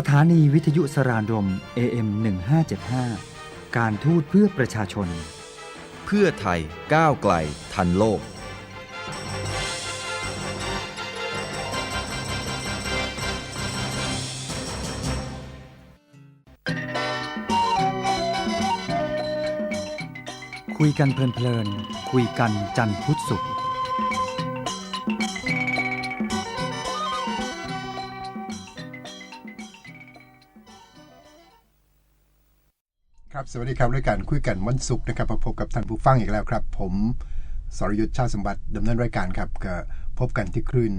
สถานีวิทยุสรานรม AM 1575 การทูตเพื่อประชาชน เพื่อไทยก้าวไกลทันโลก คุยกันเพลินๆคุยกันจันทร์พุธศุกร์ วัสดีครับรายการคุยกันวันศุกร์นะครับมาพบกับท่านผู้ฟังอีกแล้วครับ ผมสรยุทธ์ชาติสมบัติดำเนินรายการครับก็พบกันที่คลื่น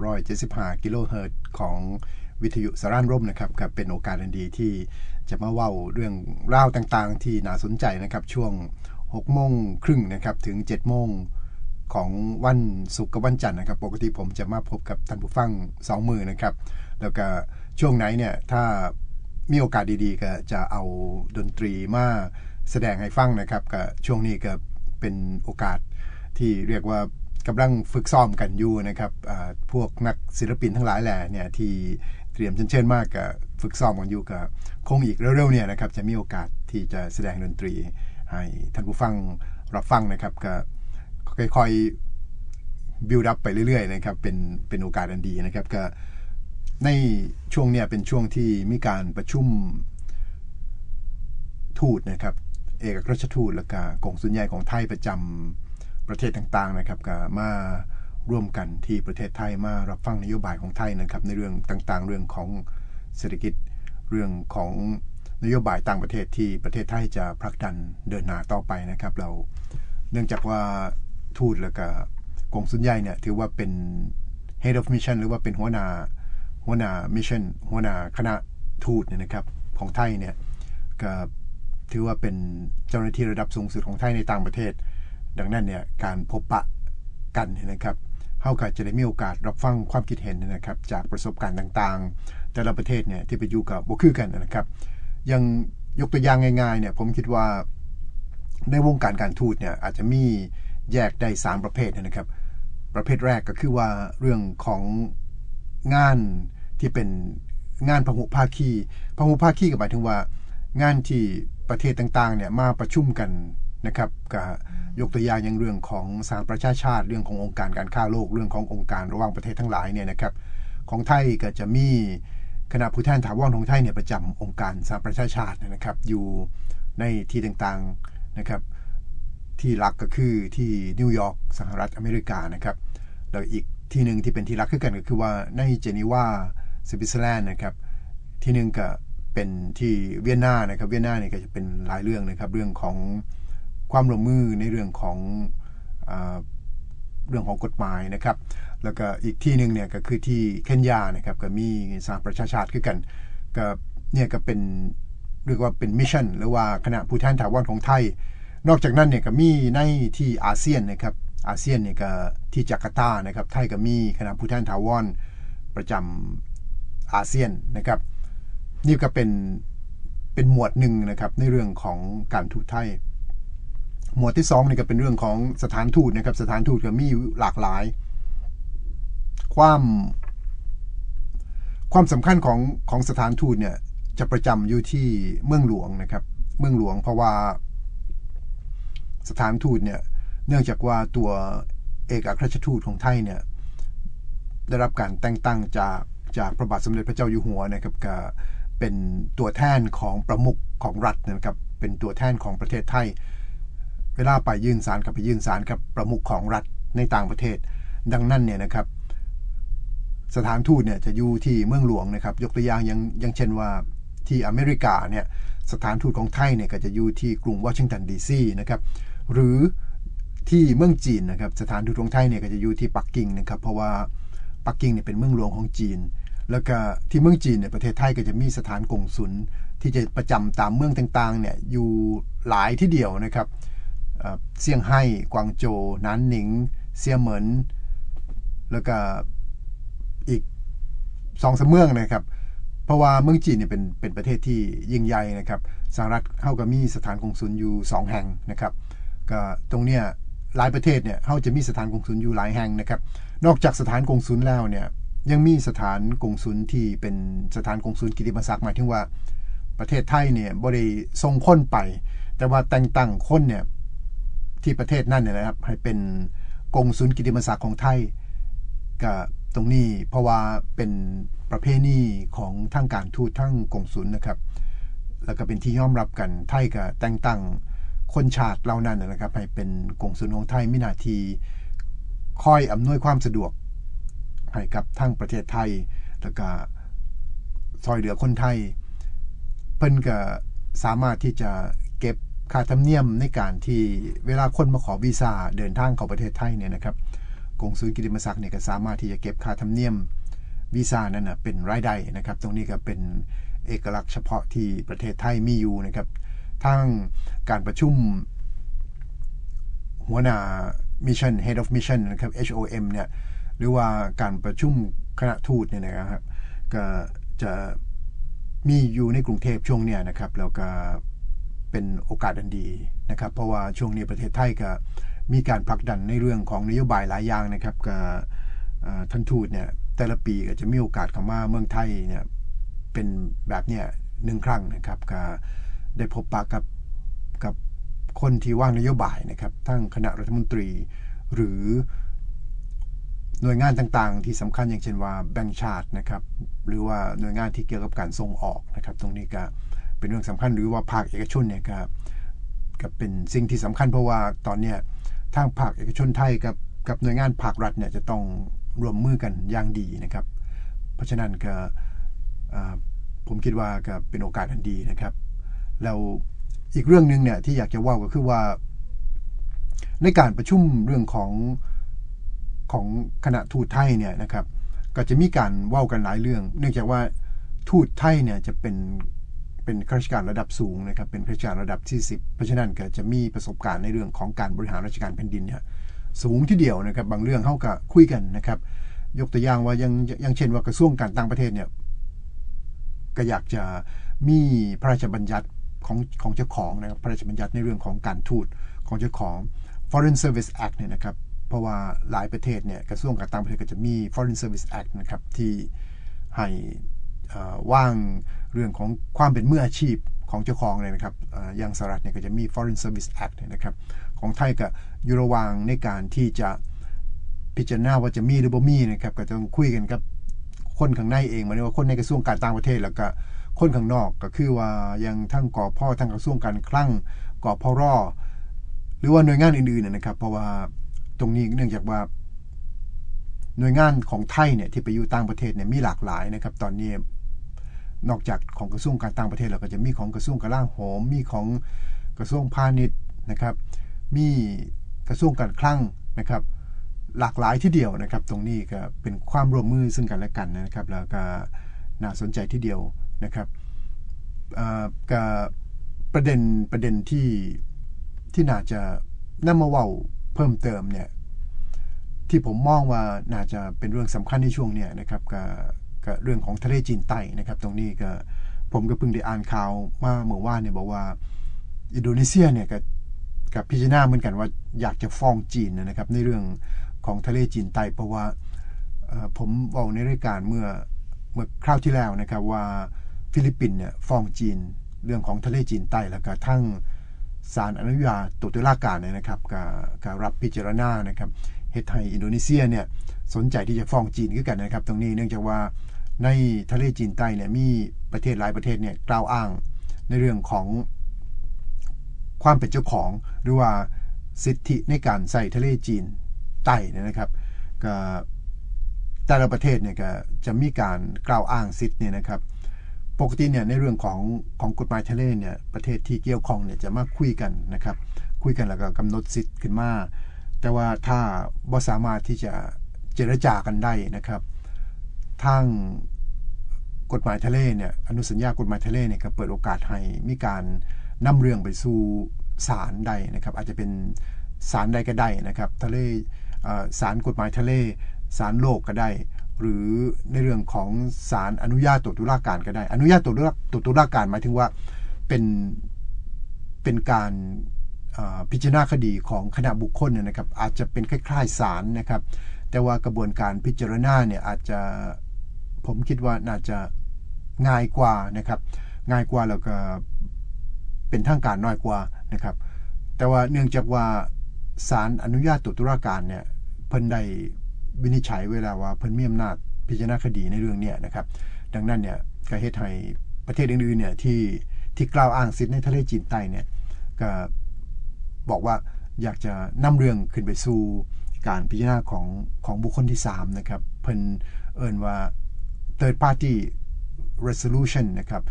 1,575 กิโลเฮิรตซ์ของวิทยุสารานร่มนะครับก็เป็นโอกาสอันดีที่จะมาเว้าเรื่องราวต่างๆ ที่น่าสนใจนะครับช่วง6โมงครึ่งนะครับถึง7โมงของวันศุกร์กับวันจันทร์นะครับ ปกติผมจะมาพบกับท่านผู้ฟังสองมือนะครับ แล้วก็ช่วงไหนเนี่ยถ้า มีโอกาสดีๆ ก็จะเอาดนตรีมาแสดงให้ฟังนะครับก็ช่วงนี้ก็เป็นโอกาสที่เรียกว่ากำลังฝึกซ้อมกันอยู่นะครับพวกนักศิลปินทั้งหลายแหละเนี่ยที่เตรียมเชิญเชิญมากก็ฝึกซ้อมกันอยู่ก็คงอีกเร็วๆเนี่ยนะครับจะมีโอกาสที่จะแสดงดนตรีให้ท่านผู้ฟังรับฟังนะครับก็ค่อยๆบิวดับไปเรื่อยๆนะครับเป็นเป็นโอกาสอันดีนะครับก็ ในช่วงเนี้ยเป็นช่วงที่มีการประชุมทูตนะครับ เอกอัคราชทูตและก็กองสุลใหญ่ของไทยประจำประเทศต่างๆนะครับก็มาร่วมกันที่ประเทศไทยมารับฟังนโยบายของไทยนะครับ ในเรื่องต่างๆ เรื่องของเศรษฐกิจเรื่องของนโยบายต่างประเทศที่ประเทศไทยจะผลักดันเดินหน้าต่อไปนะครับ เราเนื่องจากว่าทูตแล้วก็กองสุลใหญ่เนี่ยถือว่าเป็น head of mission หรือว่าเป็นหัวหน้า หัวหน้ามิชชั่นหัวหน้าคณะทูตเนี่ยนะครับของไทยเนี่ยก็ถือว่าเป็นเจ้าหน้าที่ระดับสูงสุดของไทยในต่างประเทศ ดังนั้นเนี่ยการพบปะกันเนี่ยนะครับเฮาก็จะได้มีโอกาสรับฟังความคิดเห็นนะครับ จากประสบการณ์ต่างๆ แต่ละประเทศเนี่ยที่ไปอยู่กับบ่คือกันนะครับ ยังยกตัวอย่างง่ายๆเนี่ยผมคิดว่าในวงการการทูตเนี่ยอาจจะมีแยกได้ 3 ประเภทนะครับ ประเภทแรกก็คือว่าเรื่องของ งานที่เป็นงานพหุภาคีพหุภาคีก็หมายถึงว่า งานที่ประเทศต่างๆเนี่ยมาประชุมกันนะครับก็ยกตัวอย่างอย่างเรื่องของสหประชาชาติ เรื่องขององค์การการค้าโลกเรื่องขององค์การระหว่างประเทศทั้งหลายเนี่ยนะครับของไทยก็จะมีคณะผู้แทนถาวรของไทยเนี่ยประจำองค์การสหประชาชาตินะครับ อยู่ในที่ต่างๆนะครับ ที่รักก็คือที่นิวยอร์กสหรัฐอเมริกานะครับแล้วอีก ที่หนึ่งที่เป็นที่รักขึ้นกันก็คือว่าในเจนีวาสวิตเซอร์แลนด์นะครับที่หนึ่งก็เป็นที่เวียนนานะครับเวียนนาเนี่ยก็จะเป็นหลายเรื่องนะครับ เรื่องของความร่วมมือในเรื่องของอเรื่องของกฎหมายนะครับ แล้วก็อีกที่หนึ่งเนี่ยก็คือที่เคนยานะครับก็มีสหประชาชาติขึ้นกันก็เนี่ยก็เป็นเรียกว่าเป็นมิชชั่นหรือว่าคณะผู้แทนถาวรของไทย นอกจากนั้นเนี่ยก็มีในที่อาเซียนนะครับ อาเซียนเนี่ยก็ที่จาการ์ตานะครับไทยก็มีคณะผู้แทนถาวรประจำอาเซียนนะครับ นี่ก็เป็นเป็นหมวดหนึ่งนะครับในเรื่องของการทูตไทย หมวดที่2นี่ก็เป็นเรื่องของสถานทูตนะครับ สถานทูตก็มีหลากหลาย ความความสำคัญของของสถานทูตเนี่ยจะประจำอยู่ที่เมืองหลวงนะครับ เมืองหลวงเพราะว่าสถานทูตเนี่ย เนื่องจากว่าตัวเอกอัครราชทูตของไทยเนี่ยได้รับการแต่งตั้งจากจากพระบาทสมเด็จพระเจ้าอยู่หัวนะครับก็เป็นตัวแทนของประมุขของรัฐนะครับเป็นตัวแทนของประเทศไทย เวลาไปยื่นสารกับไปยื่นสารกับประมุขของรัฐในต่างประเทศ ดังนั้นเนี่ยนะครับ สถานทูตเนี่ยจะอยู่ที่เมืองหลวงนะครับ ยกตัวอย่างย่างย่างเช่นว่าที่อเมริกาเนี่ยสถานทูตของไทยเนี่ยก็จะอยู่ที่กรุงวอชิงตันดีซีนะครับหรือ ที่เมืองจีนนะครับสถานทูตของไทยเนี่ยก็จะอยู่ที่ปักกิ่งนะครับเพราะว่าปักกิ่งเนี่ยเป็นเมืองหลวงของจีน แล้วก็ที่เมืองจีนเนี่ยประเทศไทยก็จะมีสถานกงสุลที่จะประจำตามเมืองต่างๆเนี่ยอยู่หลายที่เดียวนะครับเซี่ยงไฮ้กวางโจวหนานหนิงเซี่ยเหมินแล้วก็อีกสองสามเมืองนะครับ เพราะว่าเมืองจีนเนี่ยเป็นเป็นประเทศที่ยิ่งใหญ่นะครับสหรัฐเข้ากับมีสถานกงสุลอยู่ 2 แห่งนะครับก็ตรงเนี้ย หลายประเทศเนี่ยเขาจะมีสถานกงสุลอยู่หลายแห่งนะครับ นอกจากสถานกงสุลแล้วเนี่ยยังมีสถานกงสุลที่เป็นสถานกงสุลกิติมศักดิ์หมายถึงว่าประเทศไทยเนี่ยบ่ได้ส่งคนไป แต่ว่าแต่งตั้งคนเนี่ยที่ประเทศนั่นเนี่ยนะครับ ให้เป็นกงสุลกิติมศักดิ์ของไทยก็ตรงนี้เพราะว่าเป็นประเพณีของทางการทูตทั้งกงสุลนะครับ แล้วก็เป็นที่ยอมรับกันไทยก็แต่งตั้ง คนชาตเหล่านั้นนะครับให้เป็นกงสุลของไทยมีหนาที่คอยอำนวยความสะดวกให้กับทั้งประเทศไทย แล้วก็ซอยเหลือคนไทย เพิ่นก็สามารถที่จะเก็บค่าธรรมเนียมในการที่เวลาคนมาขอวีซ่าเดินทางเข้าประเทศไทยเนี่ยนะครับกงสุลกิติมศักดิ์เนี่ยก็สามารถที่จะเก็บค่าธรรมเนียมวีซ่านั้นนะเป็นรายได้นะครับ ตรงนี้ก็เป็นเอกลักษณ์เฉพาะที่ประเทศไทยมีอยู่นะครับ ทั้งการประชุมหัวหน้ามิชชั่น head of mission นะครับ HOM เนี่ยหรือว่าการประชุมคณะทูตเนี่ยนะครับก็จะมีอยู่ในกรุงเทพช่วงเนี้ยนะครับแล้วก็เป็นโอกาสอันดีนะครับ เพราะว่าช่วงนี้ประเทศไทยก็มีการผลักดันในเรื่องของนโยบายหลายอย่างนะครับก็ท่านทูตเนี่ยแต่ละปีก็จะมีโอกาสเข้ามาเมืองไทยเนี่ยเป็นแบบเนี้ยหนึ่งครั้งนะครับก็ ได้พบปะกับกับคนที่ว่างนโยบายนะครับทั้งคณะรัฐมนตรี หรือหน่วยงานต่างๆ ที่สำคัญอย่างเช่นว่าแบงก์ชาตินะครับหรือว่าหน่วยงานที่เกี่ยวกับการส่งออกนะครับ ตรงนี้ก็เป็นเรื่องสำคัญหรือว่าภาคเอกชนเนี่ยก็ก็เป็นสิ่งที่สำคัญเพราะว่าตอนเนี้ยทางภาคเอกชนไทยกับกับหน่วยงานภาครัฐเนี่ยจะต้องร่วมมือกันอย่างดีนะครับ เพราะฉะนั้นก็ผมคิดว่าก็เป็นโอกาสอันดีนะครับ แล้วอีกเรื่องหนึ่งเนี่ยที่อยากจะว่าก็คือว่า ในการประชุมเรื่องของของคณะทูตไทยเนี่ยนะครับ ก็จะมีการว้ากันหลายเรื่อง เนื่องจากว่าทูตไทยเนี่ยจะเป็นเป็นข้าราชการระดับสูงนะครับ เป็นข้าราชการระดับที่สิบเพราะฉะนั้นก็จะมีประสบการณ์ในเรื่องของการบริหารราชการแผ่นดินเนี่ยสูงที่เดียวนะครับ บางเรื่องเขาก็คุยกันนะครับ ยกตัวอย่างว่ายังยังเช่นว่ากระทรวงการต่างประเทศเนี่ยก็อยากจะมีพระราชบัญญัติ ของของเจ้าของนะครับพระราชบัญญัติในเรื่องของการทูตของเจ้าของ Foreign Service Act เนี่ยนะครับเพราะว่าหลายประเทศเนี่ยกระทรวงการต่างประเทศก็จะมี Foreign Service Act นะครับที่ให้ว่างเรื่องของความเป็นมืออาชีพของเจ้าของเลยนะครับอย่างสหรัฐเนี่ยก็จะมี Foreign Service Act เนี่ยนะครับของไทยก็อยู่ระหว่างในการที่จะพิจารณาว่าจะมีหรือบ่มีนะครับก็ต้องคุยกันกับคนข้างในเองหมายถึงว่าคนในกระทรวงการต่างประเทศแล้วก็ คนข้างนอกก็คือว่ายังทั้งกอพ่อทั้งกระทรวงการคลังกอพ่อรอหรือว่าหน่วยงานอื่นๆนะครับ เพราะว่าตรงนี้เนื่องจากว่า หน่วยงานของไทยเนี่ยที่ไปอยู่ต่างประเทศเนี่ยมีหลากหลายนะครับ ตอนนี้นอกจากของกระทรวงการต่างประเทศแล้วก็จะมีของกระทรวงกลาโหมมีของกระทรวงพาณิชย์นะครับ มีกระทรวงการคลังนะครับ หลากหลายที่เดียวนะครับ ตรงนี้ก็เป็นความร่วมมือซึ่งกันและกันนะครับ แล้วก็น่าสนใจที่เดียว นะครับอ่ากับประเด็นประเด็นที่ที่น่าจะนำมาเว้าเพิ่มเติมเนี่ยที่ผมมองว่าน่าจะเป็นเรื่องสำคัญในช่วงเนี้ยนะครับกับกับเรื่องของทะเลจีนใต้นะครับ ตรงนี้ก็ผมก็เพิ่งได้อ่านข่าวมาเมื่อวานเนี่ยบอกว่าอินโดนีเซียเนี่ยก็กับพิจารณาเหมือนกันว่าอยากจะฟ้องจีนนะครับ ในเรื่องของทะเลจีนใต้เพราะว่าผมบอกในรายการเมื่อเมื่อคราวที่แล้วนะครับว่า ฟิลิปปินส์เนี่ยฟ้องจีน เรื่องของทะเลจีนใต้แล้วก็ทั้งศาลอนุญาโตตุลาการเนี่ยนะครับกับกับรับพิจารณานะครับเฮดไทยอินโดนีเซียเนี่ยสนใจที่จะฟ้องจีนขึ้นกันนะครับ ตรงนี้เนื่องจากว่าในทะเลจีนใต้เนี่ยมีประเทศหลายประเทศเนี่ยกล่าวอ้างในเรื่องของความเป็นเจ้าของ หรือว่าสิทธิในการใส่ทะเลจีนใต้นะครับก็แต่ละประเทศเนี่ยก็จะมีการกล่าวอ้างสิทธิเนี่ยนะครับ ปกติเนี่ยในเรื่องของของกฎหมายทะเลเนี่ยประเทศที่เกี่ยวข้องเนี่ยจะมาคุยกันนะครับ คุยกันแล้วก็กำหนดสิทธิ์ขึ้นมา แต่ว่าถ้าบ่สามารถที่จะเจรจากันได้นะครับทางกฎหมายทะเลเนี่ยอนุสัญญากฎหมายทะเลเนี่ยก็เปิดโอกาสให้มีการนำเรื่องไปสู่ศาลใดนะครับ อาจจะเป็นศาลใดก็ได้นะครับทะเลศาลกฎหมายทะเลศาลโลกก็ได้ หรือในเรื่องของศาลอนุญาโตตุลาการก็ได้ อนุญาโตตุลาโตตุลาการหมายถึงว่าเป็นเป็นการพิจารณาคดีของคณะบุคคลนนะครับ อาจจะเป็นคล้ายๆศาลนะครับ แต่ว่ากระบวนการพิจารณาเนี่ยอาจจะผมคิดว่าน่าจะง่ายกว่านะครับ ง่ายกว่าแล้วก็เป็นทางการน้อยกว่านะครับ แต่ว่าเนื่องจากว่าศาลอนุญาตตุตุลาการเนี่ยเพิ่นได้ วินิจฉัยเวลาว่าเพิ่นมีอำนาจพิจารณาคดีในเรื่องเนี้ยนะครับ ดังนั้นเนี่ยก็เฮ็ดให้ประเทศอื่นๆเนี่ยที่ที่กล่าวอ้างสิทธิในทะเลจีนใต้เนี่ยก็บอกว่าอยากจะนำเรื่องขึ้นไปสู่การพิจารณาของของบุคคลที่ 3 นะครับ เพิ่นเอิ้นว่า third party resolution นะครับ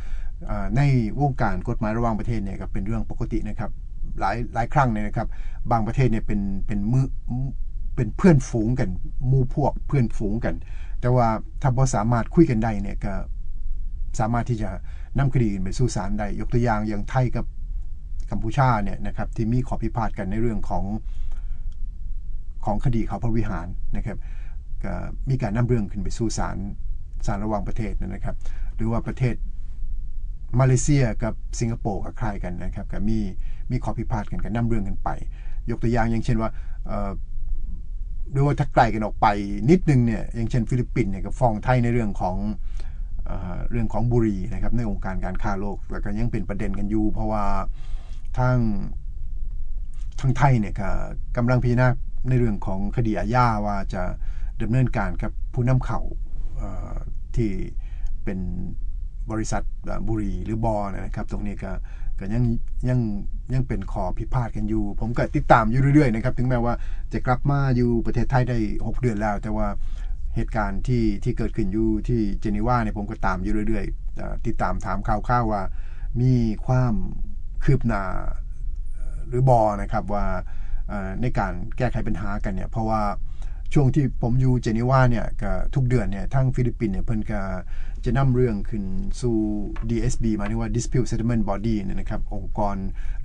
ในวงการกฎหมายระหว่างประเทศเนี่ยก็เป็นเรื่องปกตินะครับหลายหลายครั้งเนี่ยนะครับ บางประเทศเนี่ยเป็นเป็นมือ เป็นเพื่อนฝูงกันมู่พวกเพื่อนฝูงกัน แต่ว่าถ้าบ่สามารถคุยกันได้เนี่ยก็สามารถที่จะนำคดีไปสู่ศาลได้ยกตัวอย่างอย่างไทยกับกัมพูชาเนี่ยนะครับที่มีข้อพิพาทกันในเรื่องของของคดีเขาพระวิหารนะครับก็มีการนำเรื่องขึ้นไปสู่ศาลศาลระหว่างประเทศนะครับ หรือว่าประเทศมาเลเซียกับสิงคโปร์ก็คล้ายกันนะครับก็มีมีข้อพิพาทกันก็นำเรื่องกันไป ยกตัวอย่างอย่างเช่นว่า เอ่อหรือว่าถ้าไกลกันออกไปนิดนึงเนี่ยอย่างเช่นฟิลิปปินส์เนี่ยก็ฟ้องไทยในเรื่องของเรื่องของบุรีนะครับในองค์การการค้าโลกแล้วก็ยังเป็นประเด็นกันอยู่ เพราะว่าทางทางไทยเนี่ยก็กำลังพิจารณาในเรื่องของคดีอาญาว่าจะดำเนินการกับผู้นำเข้าเอ่อที่เป็นบริษัทบุรีหรือบอนะครับ ตรงนี้ก็ ก็ยังยังยังเป็นขอพิพาทกันอยู่ ผมก็ติดตามอยู่เรื่อยๆนะครับถึงแม้ว่าจะกลับมาอยู่ประเทศไทยได้ 6 เดือนแล้ว แต่ว่าเหตุการณ์ที่ที่เกิดขึ้นอยู่ที่เจนีวาเนี่ยผมก็ตามอยู่เรื่อยๆติดตามถามข่าวๆว่า มีความคืบหน้าหรือบอนะครับว่าในการแก้ไขปัญหากันเนี่ยเพราะว่าช่วงที่ผมอยู่เจนีวาเนี่ยก็ทุกเดือนเนี่ยทั้งฟิลิปปินส์เนี่ยเพิ่นก็ จะนำเรื่องขึ้นสู่ DSB หมายถึงว่า Dispute Settlement Body เนี่ยนะครับ องค์กร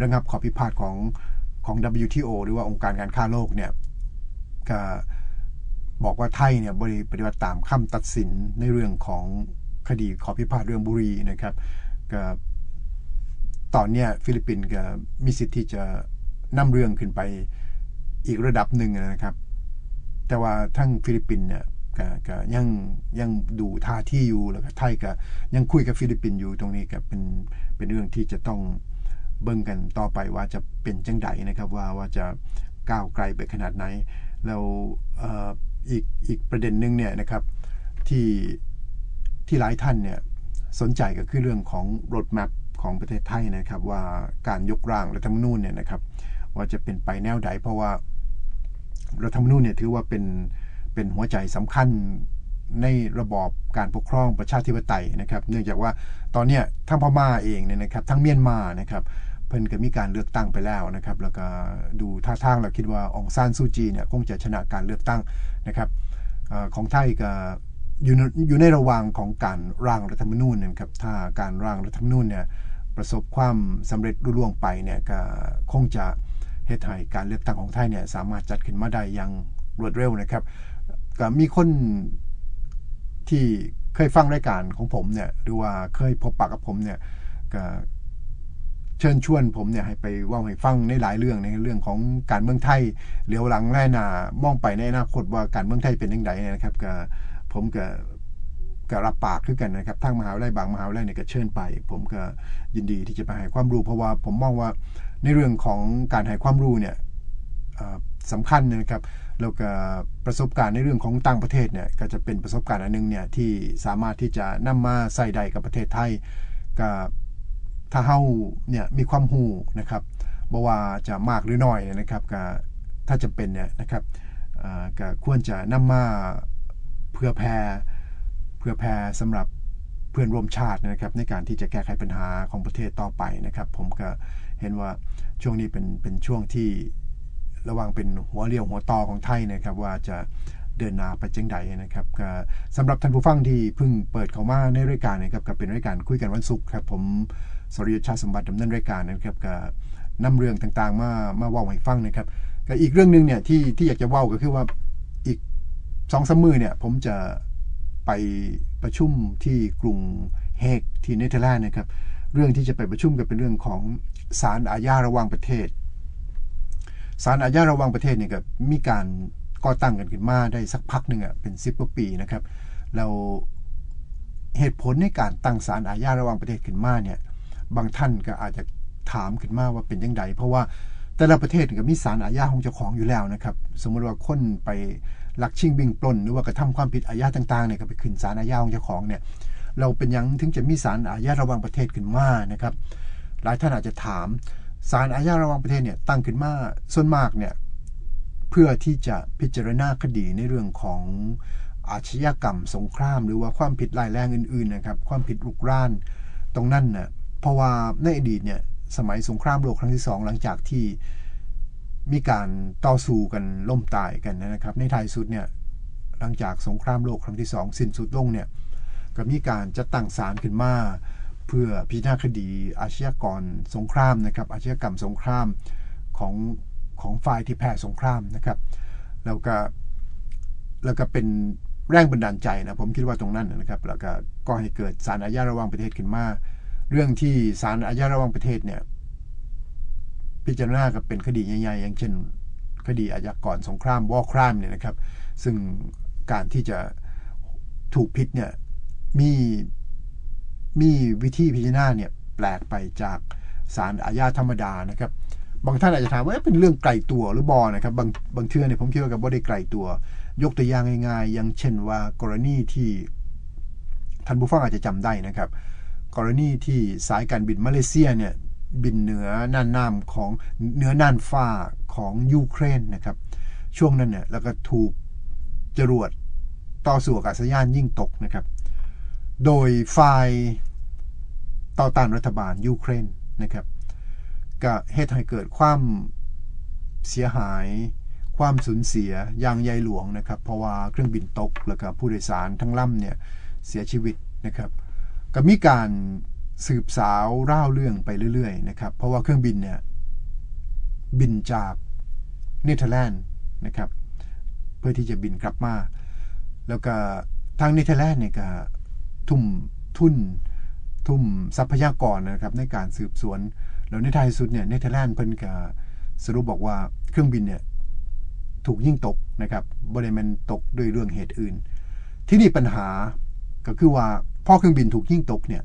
ระงับข้อพิพาทของของ WTO หรือว่าองค์การการค้าโลกเนี่ยก็บอกว่าไทยเนี่ยบริปฏิบัติตามคำตัดสินในเรื่องของคดีข้อพิพาทเรื่องบุรีนะครับก็ตอนเนี้ยฟิลิปปินส์ก็มีสิทธิ์ที่จะนำเรื่องขึ้นไปอีกระดับหนึ่งนะครับ แต่ว่าทั้งฟิลิปปินส์เนี่ย กกยังยังดูท่าที่อยู่แล้วก็ไทยก็ยังคุยกับฟิลิปปินส์อยู่ตรงนี้ก็เป็นเป็นเรื่องที่จะต้องเบิ่งกันต่อไปว่าจะเป็นจังใดนะครับว่าว่าจะก้าวไกลไปขนาดไหน แล้วอ่ออีกอีกประเด็นหนึ่งเนี่ยนะครับที่ที่หลายท่านเนี่ยสนใจก็คือเรื่องของรถแมพของประเทศไทยนะครับ ว่าการยกร่างรัฐธรรมนูญเนี่ยนะครับ ว่าจะเป็นไปแนวใดเพราะว่ารัฐธรรมนูญเนี่ยถือว่าเป็น เป็นหัวใจสำคัญในระบอบการปกครองประชาธิปไตยนะครับ เนื่องจากว่าตอนเนี้ยทั้งพม่าเองเนี่ยนะครับทั้งเมียนมานะครับเพิ่นก็มีการเลือกตั้งไปแล้วนะครับ แล้วก็ดูท่าทางเราคิดว่าองซานซูจีเนี่ยคงจะชนะการเลือกตั้งนะครับอของไทยก็อยู่ในอยู่ในระหว่างของการร่างรัฐธรรมนูญนะครับถ้าการร่างรัฐธรรมนูญเนี่ยประสบความสำเร็จรุ่ล่วงไปเนี่ยก็คงจะเฮ็ดให้การเลือกตั้งของไทยเนี่ยสามารถจัดขึ้นมาได้อย่างรวดเร็วนะครับ ก็มีคนที่เคยฟังรายการของผมเนี่ย หรือว่าเคยพบปะกับผมเนี่ยก็เชิญชวนผมเนี่ยให้ไปว่าให้ฟังในหลายเรื่องในเรื่องของการเมืองไทยเหลียวหลังแล่นามองไปในอนาคตว่าการเมืองไทยเป็นยังไงนะครับก็ผมก็ก็รับปากคือกันนะครับทางมหาวิทยาลัยบางมหาวิทยาลัยเนี่ยก็เชิญไป ผมก็ยินดีที่จะไปให้ความรู้ เพราะว่าผมมองว่าในเรื่องของการให้ความรู้เนี่ยสำคัญนะครับ แล้วก็ประสบการณ์ในเรื่องของต่างประเทศเนี่ยก็จะเป็นประสบการณ์อันหนึงเนี่ยที่สามารถที่จะนำมาใส่ใดกับประเทศไทยก็ถ้าเฮาเนี่ยมีความรู้นะครับบ่ว่าจะมากหรือน้อยนะครับก็ถ้าจะเป็นเนี่ยนะครับก็ควรจะนำมาเพื่อแพร่เพื่อแพร่สำหรับเพื่อนร่วมชาตินะครับ ในการที่จะแก้ไขปัญหาของประเทศต่อไปนะครับ ผมก็เห็นว่าช่วงนี้เป็นเป็นช่วงที่ ระว่างเป็นหัวเรียวหัวต่อของไทยนะครับ ว่าจะเดินหน้าไปจังใดนะครับก็สำหรับท่านผู้ฟังที่เพิ่งเปิดเข้ามาในรายการนะครับก็เป็นรายการคุยกันวันศุกร์ครับ ผมสรยุทธชาสมบัติดำเนินรายการนะครับก็นำเรื่องต่างๆ มามาว่าให้ฟังนะครับก็อีกเรื่องหนึ่งเนี่ยที่ที่อยากจะเว่าก็คือว่าอีกสองสามมือเนี่ย ผมจะไปประชุมที่กรุงเฮกที่เนเธอร์แลนด์นะครับ เรื่องที่จะไปประชุมกันเป็นเรื่องของศาลอาญาระหว่างประเทศ ศาลอาญาระว่างประเทศเนี่ยก็มีการก่อตั้งกันขึ้นมาได้สักพักหนึ่งอะเป็นสิบกว่าปีนะครับแล้วเหตุผลในการตั้งศาลอาญาระว่างประเทศขึ้นมาเนี่ยบางท่านก็อาจจะถามขึ้นมาว่าเป็นยังไงเพราะว่าแต่ละประเทศก็มีศาลอาญาของเจ้าของอยู่แล้วนะครับ สมมติว่าคนไปลักชิงบิ่งปล้น หรือว่ากระทำความผิดอาญาต่างๆเนี่ยก็ไปขึ้นศาลอาญาของเจ้าของเนี่ยเราเป็นยังถึงจะมีศาลอาญาระว่างประเทศขึ้นมานะครับ หลายท่านอาจจะถาม ศาลอาญาระหว่างประเทศเนี่ยตั้งขึ้นมาส่วนมากเนี่ยเพื่อที่จะพิจารณาคดีในเรื่องของอาชญากรรมสงคราม หรือว่าความผิดร้ายแรงอื่นๆนะครับความผิดรุกรานตรงนั้นน่ะเพราะว่าในอดีตเนี่ยสมัยสงครามโลกครั้งที่สองหลังจากที่มีการต่อสู้กันล่มตายกันนะครับ ในท้ายสุดเนี่ยหลังจากสงครามโลกครั้งที่สองสิ้นสุดลงเนี่ยก็มีการจะตั้งศาลขึ้นมา เพื่อพิจารณาคดีอาชญากรสงครามนะครับอาชญากรรมสงครามของของฝ่ายที่แพ้สงครามนะครับแล้วก็แล้วก็เป็นแรงบันดาลใจนะผมคิดว่าตรงนั้นนะครับแล้วก็ก็ให้เกิดศาลอาญาระหว่างประเทศขึ้นมา เรื่องที่ศาลอาญาระหว่างประเทศเนี่ยพิจารณากับเป็นคดีใหญ่ๆอย่างเช่น คดีอาชญากรสงครามวอครามเนี่ยนะครับ ซึ่งการที่จะถูกพิษเนี่ยมี มีวิธีพิจารณาเนี่ยแปลกไปจากศาลอาญาธรรมดานะครับ บางท่านอาจจะถามว่าเป็นเรื่องไกลตัวหรือบอนะครับบางบางเทื่อเนี่ยผมคิดว่ากับว่ได้ไกลตัว ยกตัวอย่างง่ายๆอย่างเช่นว่ากรณีที่ท่านผู้ฟังอาจจะจำได้นะครับ กรณีที่สายการบินมาเลเซียเนี่ยบินเหนือน่านน้ำของเหนือน่านฟ้าของยูเครนนะครับ ช่วงนั้นเนี่ยแล้วก็ถูกจรวดต่อสู่อากาศยานยิ่งตกนะครับ โดยฝ่าย ต่อต้านรัฐบาลยูเครนนะครับก็เหตุให้เกิดความเสียหายความสูญเสียอย่างใหญ่หลวงนะครับ เพราะว่าเครื่องบินตกแล้วก็ผู้โดยสารทั้งลำเนี่ยเสียชีวิตนะครับ ก็มีการสืบสาวเล่าเรื่องไปเรื่อยๆนะครับ เพราะว่าเครื่องบินเนี่ยบินจากเนเธอร์แลนด์นะครับ เพื่อที่จะบินกลับมา แล้วก็ทางเนเธอร์แลนด์เนี่ยก็ทุ่มทุน ทุ่มทรัพยากรนะครับในการสืบสวน แล้วในท้ายสุดเนี่ยเนเธอร์แลนด์เพิ่นก็สรุปบอกว่าเครื่องบินเนี่ยถูกยิงตกนะครับบริเวณตกด้วยเรื่องเหตุอื่น ที่นี่ปัญหาก็คือว่าพ่อเครื่องบินถูกยิงตกเนี่ย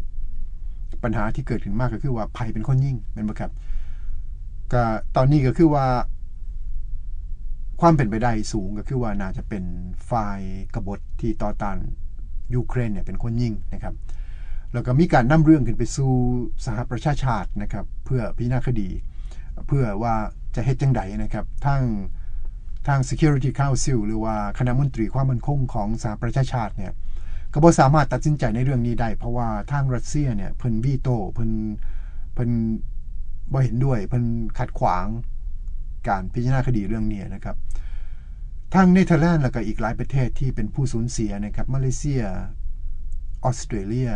ปัญหาที่เกิดขึ้นมากก็คือว่าภัยเป็นคนยิงเป็นบ่ครับก็ตอนนี้ก็คือว่า ความเป็นไปได้สูงก็คือว่าน่าจะเป็นฝ่ายกบฏที่ต่อต้านยูเครนเนี่ยเป็นคนยิงนะครับ แล้วก็มีการนำเรื่องขึ้นไปสู่สหประชาชาตินะครับ เพื่อพิจารณาคดี เพื่อว่าจะเฮ็ดจังไดนะครับทางทาง Security Council หรือว่าคณะมนตรีความมั่นคงของสหประชาชาติเนี่ยก็บ่สามารถตัดสินใจในเรื่องนี้ได้ เพราะว่าทางรัสเซียเนี่ยเพิ่นวีโต้เพิ่นเพิ่นบ่เห็นด้วยเพิ่นขัดขวางการพิจารณาคดีเรื่องนี้นะครับทางเนเธอร์แลนด์แล้วก็อีกหลายประเทศที่เป็นผู้สูญเสียนะครับมาเลเซีย ออสเตรเลีย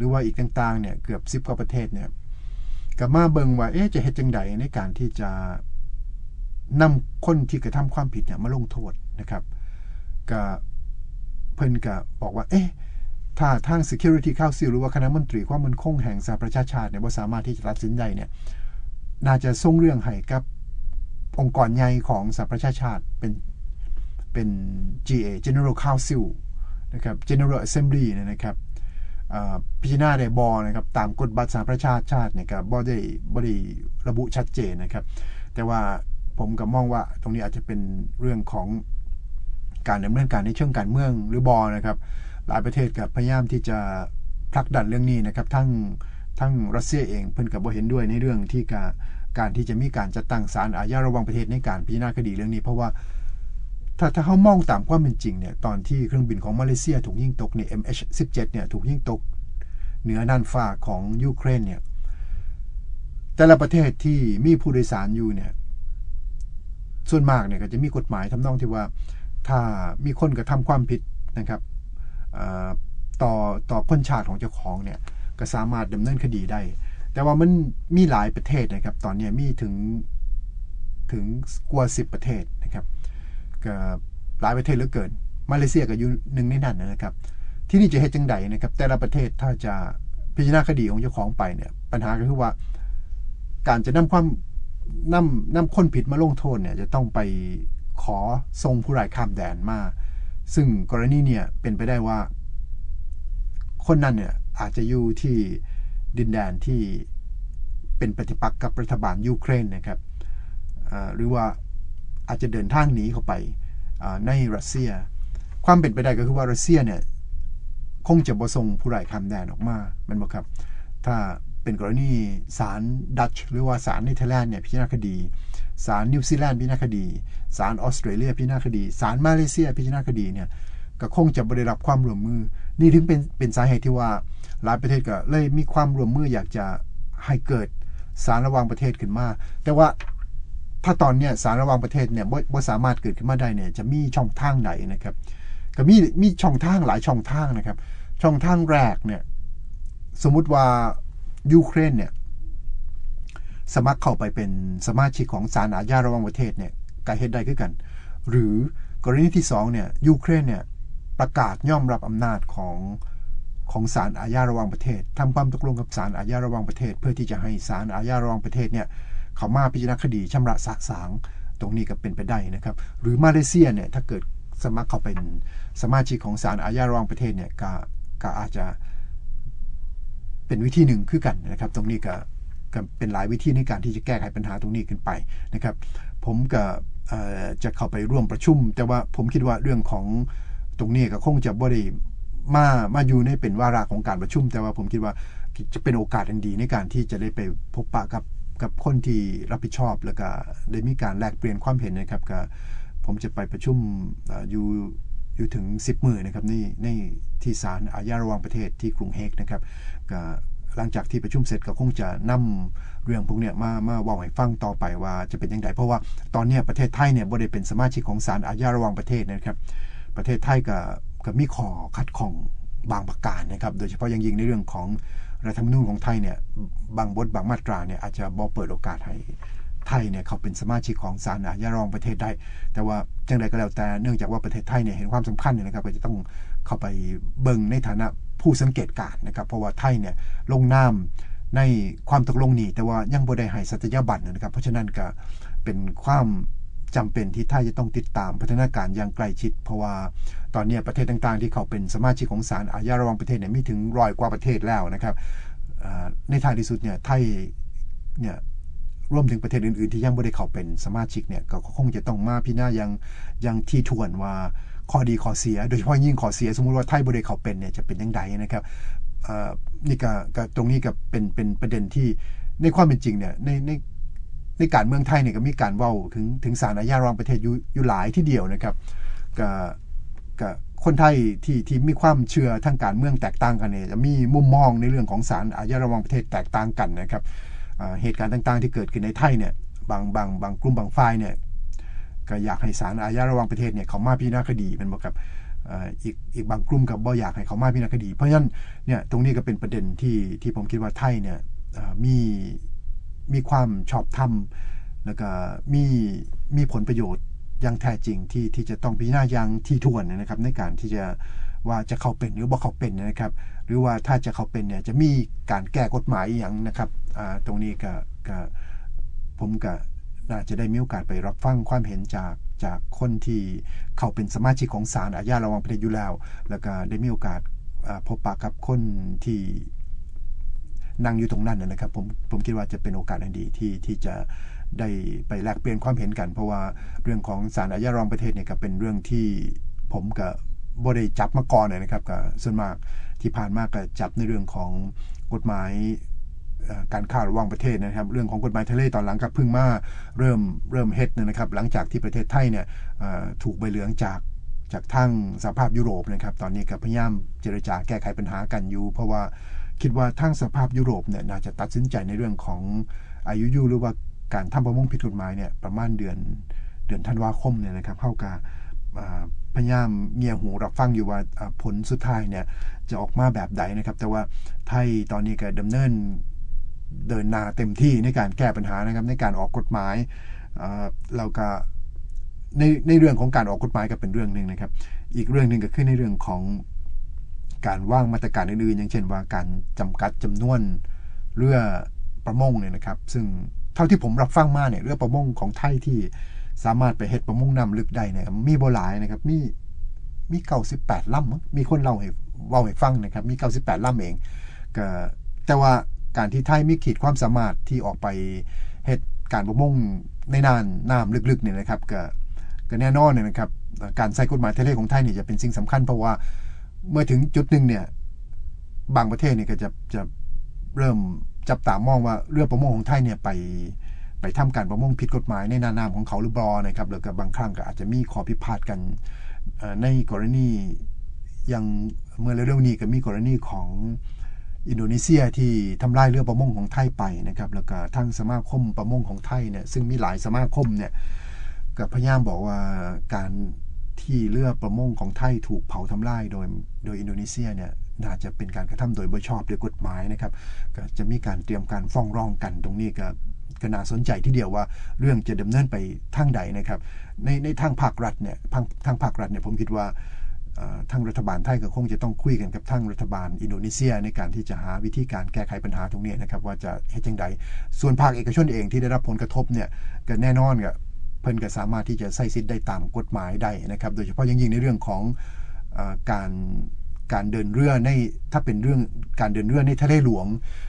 หรือว่าอีกต่างๆเนี่ยเกือบสิบกว่าประเทศเนี่ยก็มาเบิงว่าเอ๊ะจะเฮ็ดจังไดในการที่จะนำคนที่กระทำความผิดเนี่ยมาลงโทษนะครับก็เพิ่นก็บอกว่า เอ๊ะถ้าทาง Security Council หรือว่าคณะมนตรีความมั่นคงแห่งสหประชาชาติเนี่ยบ่สามารถที่จะตัดสินใจเนี่ยน่าจะส่งเรื่องให้กับองค์กรใหญ่ของสหประชาชาติเป็นเป็น GA General Council นะครับ General Assembly เนี่ยนะครับ พิจารณาได้บอนะครับตามกฎบัตรสหประชาชาติเนี่ยก็บ่ได้บ่ได้ระบุชัดเจนนะครับ แต่ว่าผมก็มองว่าตรงนี้อาจจะเป็นเรื่องของการดำเนินการในเชิงการเมืองหรือบอนะครับ หลายประเทศกับพยายามที่จะผลักดันเรื่องนี้นะครับ ทั้งทั้งรัสเซียเองเพิ่นกับบ่เห็นด้วยในเรื่องที่การการที่จะมีการจัดตั้งศาลอาญาระหว่างประเทศในการพิจารณาคดีเรื่องนี้ เพราะว่า ถ้าถ้าเขามองตามความเป็นจริงเนี่ยตอนที่เครื่องบินของมาเลเซียถูกยิงตกเนี่ย MH17 เนี่ยถูกยิงตกเหนือน่านฟ้าของยูเครนเนี่ยแต่ละประเทศที่มีผู้โดยสารอยู่เนี่ยส่วนมากเนี่ยก็จะมีกฎหมายทำนองที่ว่าถ้ามีคนกระทำความผิดนะครับเอ่อต่อต่อคนชาติของเจ้าของเนี่ยก็สามารถดำเนินคดีได้ แต่ว่ามันมีหลายประเทศนะครับ ตอนนี้มีถึงถึงกว่าสิบประเทศนะครับ ก็หลายประเทศเหลือเกิน มาเลเซียก็อยู่หนึ่งในนั้นนะครับ ที่นี่จะเฮ็ดจังใดนะครับ แต่ละประเทศถ้าจะพิจารณาคดีของเจ้าของไปเนี่ยปัญหาก็คือว่า การจะนำความนำนำคนผิดมาลงโทษเนี่ยจะต้องไปขอส่งผู้ร้ายข้ามแดนมา ซึ่งกรณีเนี่ยเป็นไปได้ว่า คนนั้นเนี่ยอาจจะอยู่ที่ดินแดนที่เป็นปฏิปักษ์กับรัฐบาลยูเครนนะครับหรือว่า อาจจะเดินทางหนีเข้าไปในรัสเซีย ความเป็นไปได้ก็คือว่ารัสเซียเนี่ยคงจะบ่ส่งผู้ร้ายข้ามแดนออกมาแมันบอกครับ ถ้าเป็นกรณีศาลดัตช์หรือว่าศาลเนเธอร์แลนด์เนี่ยพิจารณาคดีศาลนิวซีแลนด์พิจารณาคดีศาลออสเตรเลียพิจารณาคดีศาลมาเลเซียพิจารณาคดีเนี่ยก็คงจะบ่ได้รับความร่วมมือ นี่ถึงเป็นเป็นสาเหตุที่ว่าหลายประเทศก็เลยมีความร่วมมืออยากจะให้เกิดศาลระหว่างประเทศขึ้นมา แต่ว่า ถ้าตอนเนี้ยศาลระหว่างประเทศเนี่ยบ่บ่สามารถเกิดขึ้นมาได้เนี่ยจะมีช่องทางไหนนะครับ ก็มีมีช่องทางหลายช่องทางนะครับ ช่องทางแรกเนี่ยสมมุติว่ายูเครนเนี่ยสมัครเข้าไปเป็นสมาชิกของศาลอาญาระหว่างประเทศเนี่ยก็เฮ็ดได้คือกัน หรือกรณีที่สองเนี่ยยูเครนเนี่ยประกาศยอมรับอำนาจของของศาลอาญาระหว่างประเทศทำความตกลงกับศาลอาญาระหว่างประเทศ เพื่อที่จะให้ศาลอาญาระหว่างประเทศเนี่ย เขามาพิจารณาคดีชำระสะสาง ตรงนี้ก็เป็นไปได้นะครับ หรือมาเลเซียเนี่ยถ้าเกิดสมัครเขาเป็นสมาชิกของศาลอาญาระหว่างประเทศเนี่ยก็ก็อาจจะเป็นวิธีหนึ่งคือกันนะครับ ตรงนี้ก็ก็เป็นหลายวิธีในการที่จะแก้ไขปัญหาตรงนี้ขึ้นไปนะครับ ผมก็จะเข้าไปร่วมประชุม แต่ว่าผมคิดว่าเรื่องของตรงนี้ก็คงจะบ่ได้มามาอยู่ในเป็นวาระของการประชุม แต่ว่าผมคิดว่าจะเป็นโอกาสอันดีในการที่จะได้ไปพบปะกับ กับคนที่รับผิดชอบแล้วก็ได้มีการแลกเปลี่ยนความเห็นนะครับก็ผมจะไปประชุมอยู่อยู่ถึง 10 มือนะครับในในที่ศาลอาญาระหว่างประเทศที่กรุงเฮกนะครับก็หลังจากที่ประชุมเสร็จก็คงจะนำเรื่องพวกเนี้ยมามาว่าให้ฟังต่อไปว่าจะเป็นยังไงเพราะว่าตอนเนี้ยประเทศไทยเนี่ยบ่ได้เป็นสมาชิกของศาลอาญาระหว่างประเทศนะครับ ประเทศไทยก็ก็มีข้อขัดข้องบางประการนะครับ โดยเฉพาะอยังยิ่งในเรื่องของ รัฐธรรมนูญของไทยเนี่ยบางบทบางมาตราเนี่ยอาจจะบ่เปิดโอกาสให้ไทยเนี่ยเขาเป็นสมาชิกของศาลอาญาระหว่างประเทศได้ แต่ว่าจังใดก็แล้วแต่เนื่องจากว่าประเทศไทยเนี่ยเห็นความสำคัญเนี่ยนะครับก็จะต้องเข้าไปเบิ่งในฐานะผู้สังเกตการณ์นะครับ เพราะว่าไทยเนี่ยลงนามในความตกลงนี้ แต่ว่ายังบ่ได้ให้สัตยาบัตรนะครับ เพราะฉะนั้นก็เป็นความจำเป็นที่ไทยจะต้องติดตามพัฒนาการอย่างใกล้ชิด เพราะว่า ตอนนี้ประเทศต่างๆ ที่เขาเป็นสมาชิกของศาลอาญาระหว่างประเทศเนี่ยมีถึงร้อยกว่าประเทศแล้วนะครับในท้ายที่สุดเนี่ยไทยเนี่ยรวมถึงประเทศอื่นๆ ที่ยังไม่ได้เข้าเป็นสมาชิกเนี่ยก็คงจะต้องมาพิจารณาย่างย่างที่ทวนว่าข้อดีข้อเสีย โดยเฉพาะยิ่งข้อเสีย สมมุติว่าไทยบ่ได้เข้าเป็นเนี่ยจะเป็นยังไงนะครับนี่ก็ตรงนี้ก็เป็นเป็นประเด็นที่ในความเป็นจริงเนี่ยในในในการเมืองไทยเนี่ยก็มีการเว้าถึงถึงศาลอาญาระว่างประเทศอยู่อยู่หลายที่เดียวนะครับก็ ก็คนไทยที่ที่มีความเชื่อทางการเมืองแตกต่างกันเนี่ยจะมีมุมมองในเรื่องของศาลอาญาระว่างประเทศแตกต่างกันนะครับเหตุการณ์ต่างๆ ที่เกิดขึ้นในไทยเนี่ยบางบางบางกลุ่มบางฝ่ายเนี่ยก็อยากให้ศาลอาญาระว่างประเทศเนี่ยเขามาพิจารณาคดีแมันบอกกับอีกอีกบางกลุ่มกับบ่อยากให้เขามาพิจารณาคดี เพราะฉะนั้นเนี่ยตรงนี้ก็เป็นประเด็นที่ที่ผมคิดว่าไทยเนี่ยมีมีความชอบธรรมแล้วก็มีมีผลประโยชน์ อย่างแท้จริงที่ที่จะต้องพิจารณาอย่างที่ถ้วนนะครับ ในการที่จะว่าจะเข้าเป็นหรือบ่เข้าเป็นนะครับ หรือว่าถ้าจะเข้าเป็นเนี่ยจะมีการแก้กฎหมายอย่างนะครับตรงนี้ก็ก็ผมก็น่าจะได้มีโอกาสไปรับฟังความเห็นจากจากคนที่เขาเป็นสมาชิกของศาลอาญาระว่างประเทศอยู่แล้ว แล้วก็ได้มีโอกาสพบปะกับคนที่นั่งอยู่ตรงนั้นนะนะครับผมผมคิดว่าจะเป็นโอกาสอันดีที่ที่จะ ได้ไปแลกเปลี่ยนความเห็นกัน เพราะว่าเรื่องของศาลอาญาระหว่างประเทศเนี่ยก็เป็นเรื่องที่ผมกับบ่ได้จับมาก่อนนะครับก็ส่วนมากที่ผ่านมาก็จับในเรื่องของกฎหมายการค้าระหว่างประเทศนะครับ เรื่องของกฎหมายทะเลตอนหลังก็เพิ่งมาเริ่มเริ่มเฮ็ดนะครับ หลังจากที่ประเทศไทยเนี่ยถูกใบเหลืองจากจากทางสหภาพยุโรปนะครับ ตอนนี้ก็พยายามเจรจาแก้ไขปัญหากันอยู่ เพราะว่าคิดว่าทางสหภาพยุโรปเนี่ยน่าจะตัดสินใจในเรื่องของอายุยุหรือว่า การทำประมงผิดกฎหมายเนี่ยประมาณเดือนเดือนธันวาคมเนี่ยนะครับเข้ากับอ่าพยายามเงียหูรับฟังอยู่ว่าผลสุดท้ายเนี่ยจะออกมาแบบใดนะครับ แต่ว่าไทยตอนนี้ก็ดำเนินเดินหน้าเต็มที่ในการแก้ปัญหานะครับในการออกกฎหมายเราก็ในในเรื่องของการออกกฎหมายก็เป็นเรื่องหนึ่งนะครับ อีกเรื่องหนึ่งก็คือในเรื่องของการว่างมาตรการอื่นๆอย่างเช่นว่าการจำกัดจำนวนเรือประมงเนี่ยนะครับ ซึ่ง ท่าที่ผมรับฟังมาเนี่ยเรือประมงของไทยที่สามารถไปเฮ็ดประมงน้ำลึกได้เนี่ยมีโบหลายนะครับมีมี98ลำมั้งมีคนเล่าให้เว้าให้ฟังนะครับ มี98ลำเองก็แต่ว่าการที่ไทยมีขีดความสามารถที่ออกไปเฮ็ดการประมงในน่านน้ำลึกๆเนี่ยนะครับก็ก็แน่นอนเนี่ยนะครับการใช้กฎหมายทะเลของไทยเนี่ยจะเป็นสิ่งสำคัญเพราะว่าเมื่อถึงจุดหนึ่งเนี่ยบางประเทศเนี่ยก็จะจะเริ่ม จับตามองว่าเรือประมงของไทยเนี่ยไปไปทำการประมงผิดกฎหมายในนาน้ำของเขาหรือบอนะครับแล้วก็บางครั้งก็อาจจะมีข้อพิพาทกันในกรณีอย่างเมื่อเร็วๆนี้ก็มีกรณีของอินโดนีเซียที่ทำลายเรือประมงของไทยไปนะครับแล้วก็ทั้งสมาคมประมงของไทยเนี่ยซึ่งมีหลายสมาคมเนี่ยก็พยายามบอกว่าการที่เรือประมงของไทยถูกเผาทำลายโดยโดยอินโดนีเซียเนี่ย น่าจะเป็นการกระทำโดยบ่ชอบด้วยกฎหมายนะครับ ก็จะมีการเตรียมการฟ้องร้องกันตรงนี้ก็ก็น่าสนใจที่เดียวว่าเรื่องจะดำเนินไปทางใดนะครับ ในในทางภาครัฐเนี่ยทางทางภาครัฐเนี่ยผมคิดว่าทางรัฐบาลไทยก็คงจะต้องคุยกันกับทางรัฐบาลอินโดนีเซีย ในการที่จะหาวิธีการแก้ไขปัญหาตรงนี้นะครับว่าจะเฮ็ดจังใด ส่วนภาคเอกชนเองที่ได้รับผลกระทบเนี่ยก็แน่นอนก็เพิ่นก็สามารถที่จะใช้สิทธิ์ได้ตามกฎหมายได้นะครับ โดยเฉพาะอย่างยิ่งในเรื่องของอการ การเดินเรือในถ้าเป็นเรื่องการเดินเรือในทะเลหลวง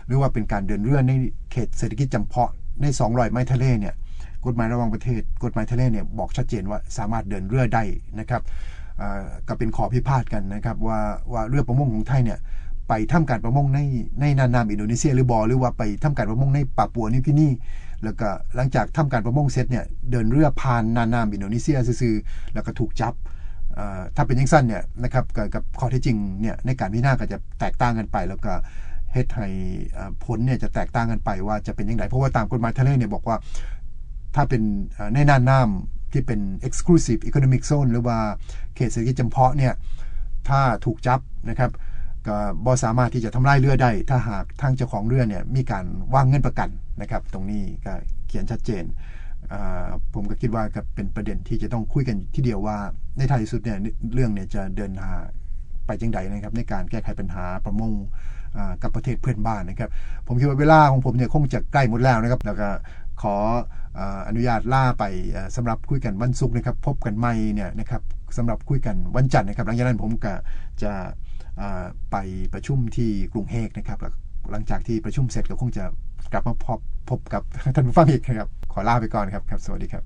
หรือว่าเป็นการเดินเรือในเขตเศรษฐกิจจำเพาะใน200ไมล์ทะเลเนี่ยกฎหมายระหว่างประเทศ กฎหมายทะเลเนี่ยบอกชัดเจนว่าสามารถเดินเรือได้นะครับก็เป็นขอพิพาทกันนะครับว่าว่าเรือประมงของไทยเนี่ยไปทำการประมงในในน่านน้ำอินโดนีเซียหรือบอหรือว่าไปทำการประมงในปาปัวนิวกินีแล้วก็หลังจากทำการประมงเสร็จเนี่ยเดินเรือผ่านน่านน้ำอินโดนีเซียซื่อๆแล้วก็ถูกจับ ถ้าเป็นยังสั้นเนี่ยนะครับกับข้อเท็จจริงเนี่ยในการพิจารณาก็จะแตกต่างกันไป แล้วก็เฮ็ดให้ผลเนี่ยจะแตกต่างกันไปว่าจะเป็นยังไงเพราะว่าตามกฎหมายทะเลเนี่ยบอกว่าถ้าเป็นในน่านน้ำที่เป็น exclusive economic zone หรือว่าเขตเศรษฐกิจจำเพาะเนี่ยถ้าถูกจับนะครับก็บ่สามารถที่จะทำลายเรือได้ถ้าหากทางเจ้าของเรือเนี่ยมีการวางเงินประกันนะครับ ตรงนี้ก็เขียนชัดเจน ผมก็คิดว่าก็เป็นประเด็นที่จะต้องคุยกันที่เดียวว่าในท้ายที่สุดเนี่ยเรื่องเนี่ยจะเดินหาไปจังใดนะครับ ในการแก้ไขปัญหาประมงกับประเทศเพื่อนบ้านนะครับ ผมคิดว่าเวลาของผมเนี่ยคงจะใกล้หมดแล้วนะครับ แล้วก็ขอออนุญาตล่าไปอ่าสำหรับคุยกันวันศุกร์นะครับ พบกันใหม่เนี่ยนะครับสำหรับคุยกันวันจันทร์นะครับ หลังจากนั้นผมก็จะไปประชุมที่กรุงเฮกนะครับหลังจากที่ประชุมเสร็จก็คงจะกลับมาพบพบกับท่านผู้ฟังอีกนะครับ ขอลาไปก่อนครับครับ สวัสดีครับ